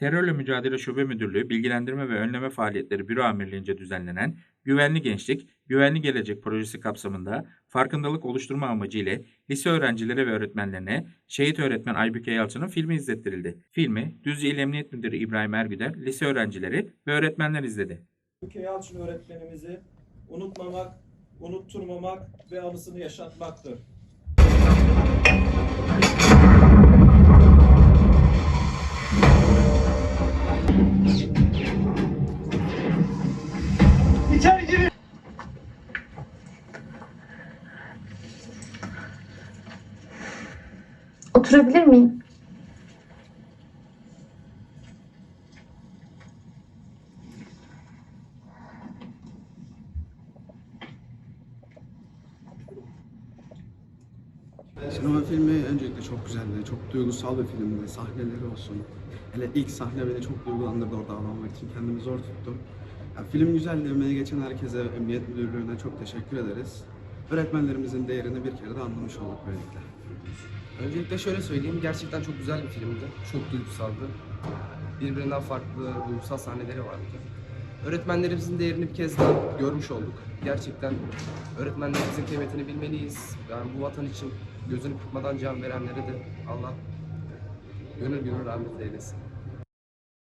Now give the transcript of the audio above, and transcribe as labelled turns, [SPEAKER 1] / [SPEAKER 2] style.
[SPEAKER 1] Terörle Mücadele Şube Müdürlüğü Bilgilendirme ve Önleme Faaliyetleri Büro Amirliğince düzenlenen Güvenli Gençlik, Güvenli Gelecek projesi kapsamında farkındalık oluşturma amacıyla lise öğrencileri ve öğretmenlerine şehit öğretmen Aybüke Yalçın'ın filmi izlettirildi. Filmi Düzce İl Emniyet Müdürü İbrahim Ergüder, lise öğrencileri ve öğretmenler izledi.
[SPEAKER 2] Ülke Yalçın öğretmenimizi unutmamak, unutturmamak ve anısını yaşatmaktır.
[SPEAKER 3] Oturabilir miyim?
[SPEAKER 4] Sinema filmi öncelikle çok güzeldi. Çok duygusal bir filmdi. Sahneleri olsun. Hele ilk sahne beni çok duygulandırdı orada ağlamak için. Kendimi zor tuttum. Ya, film güzeldi. Emeği geçen herkese, Emniyet Müdürlüğü'ne çok teşekkür ederiz. Öğretmenlerimizin değerini bir kere de anlamış olduk böylelikle.
[SPEAKER 5] Öncelikle şöyle söyleyeyim, gerçekten çok güzel bir filmdi. Çok duygusaldı. Birbirinden farklı duygusal sahneleri vardı. Öğretmenlerimizin değerini bir kez daha görmüş olduk. Gerçekten öğretmenlerimizin kıymetini bilmeliyiz. Yani bu vatan için gözünü kırpmadan can verenlere de Allah gönül gönül rahmet eylesin.